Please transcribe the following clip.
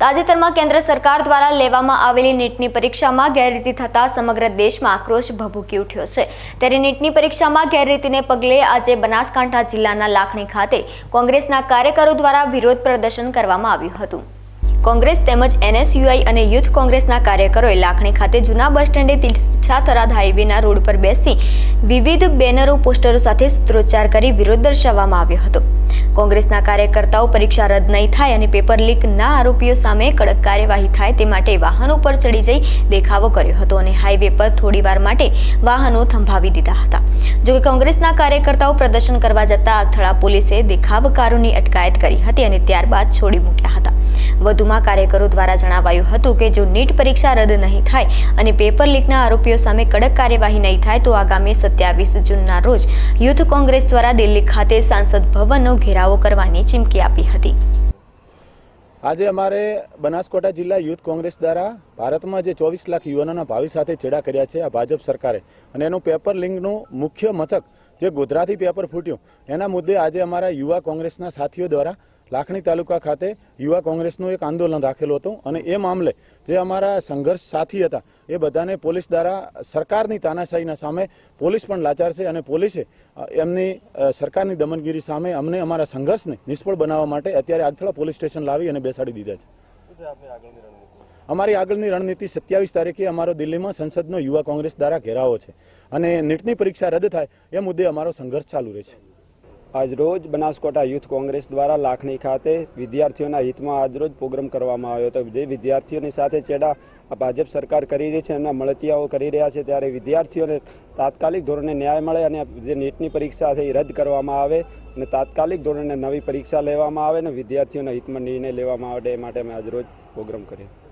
તાજેતરમાં કેન્દ્ર સરકાર દ્વારા લેવામાં આવેલી નીટની પરીક્ષામાં ગેરરીતિ થતાં સમગ્ર દેશમાં આક્રોશ ભભૂકી ઉઠ્યો છે. ત્યારે નીટની પરીક્ષામાં ગેરરીતિને પગલે આજે બનાસકાંઠા જિલ્લાના લાખણી ખાતે કોંગ્રેસના કાર્યકરો દ્વારા વિરોધ પ્રદર્શન કરવામાં આવ્યું હતું. કોંગ્રેસ તેમજ એનએસયુઆઈ અને યુથ કોંગ્રેસના કાર્યકરોએ લાખણી ખાતે જૂના બસ સ્ટેન્ડે તિલછા થરાદ હાઈવેના રોડ પર બેસી વિવિધ બેનરો, પોસ્ટરો સાથે સૂત્રોચ્ચાર કરી વિરોધ દર્શાવવામાં આવ્યો હતો. કોંગ્રેસના કાર્યકર્તાઓ પરીક્ષા રદ નહીં થાય અને પેપર લીક ના આરોપીઓ સામે કડક કાર્યવાહી થાય તે માટે વાહનો પર ચડી જઈ દેખાવો કર્યો હતો અને હાઈવે પર થોડીવાર માટે વાહનો થંભાવી દીધા હતા. જોકે કોંગ્રેસના કાર્યકર્તાઓ પ્રદર્શન કરવા જતા અથડા પોલીસે દેખાવકારોની અટકાયત કરી હતી અને ત્યારબાદ છોડી મૂક્યા હતા. વધુમાં કાર્યકરો દ્વારા જણાવાયું હતું કે જો નીટ પરીક્ષા રદ નહીં થાય અને પેપર લીકના આરોપીઓ સામે કડક કાર્યવાહી નહીં થાય, તો આગામી સત્યાવીસ જૂનના રોજ યુથ કોંગ્રેસ દ્વારા દિલ્હી ખાતે સાંસદ ભવનનો ઘેરાવો કરવાની ચીમકી આપી હતી. આજે અમારે બનાસકોટા જિલ્લા યુથ કોંગ્રેસ દ્વારા ભારતમાં જે ચોવીસ લાખ યુવાનોના ભાવિ સાથે ચેડા કર્યા છે આ ભાજપ સરકારે અને એનું પેપર લિંકનું મુખ્ય મથક જે ગોધરાથી પેપર ફૂટ્યું, એના મુદ્દે આજે અમારા યુવા કોંગ્રેસના સાથીઓ દ્વારા લાખણી તાલુકા ખાતે યુવા કોંગ્રેસનું એક આંદોલન રાખેલું હતું અને એ મામલે જે અમારા સંઘર્ષ સાથી હતા, એ બધાને પોલીસ દ્વારા સરકારની તાનાશાહીના સામે પોલીસ પણ લાચાર છે અને પોલીસે એમની સરકારની દમનગીરી સામે અમને અમારા સંઘર્ષને નિષ્ફળ બનાવવા માટે અત્યારે આગથળા પોલીસ સ્ટેશન લાવી અને બેસાડી દીધા છે. અમારી આગળની રણનીતિ સત્યાવીસ તારીખે અમારો દિલ્હીમાં સંસદનો યુવા કોંગ્રેસ દ્વારા ઘેરાવો છે અને નીટની પરીક્ષા રદ થાય, એ મુદ્દે અમારો સંઘર્ષ ચાલુ રહેશે. આજરોજ બનાસકોટા યુથ કોંગ્રેસ દ્વારા લાખણી ખાતે વિદ્યાર્થીઓના હિતમાં આજરોજ પ્રોગ્રામ કરવામાં આવ્યો હતો, જે વિદ્યાર્થીઓની સાથે ચેડા ભાજપ સરકાર કરી રહી છે, એમના મળતિયાઓ કરી રહ્યા છે, ત્યારે વિદ્યાર્થીઓને તાત્કાલિક ધોરણે ન્યાય મળે અને જે નીટની પરીક્ષા છે એ રદ કરવામાં આવે અને તાત્કાલિક ધોરણે નવી પરીક્ષા લેવામાં આવે અને વિદ્યાર્થીઓના હિતમાં નિર્ણય લેવામાં આવે, એ માટે અમે આજરોજ પ્રોગ્રામ કર્યો.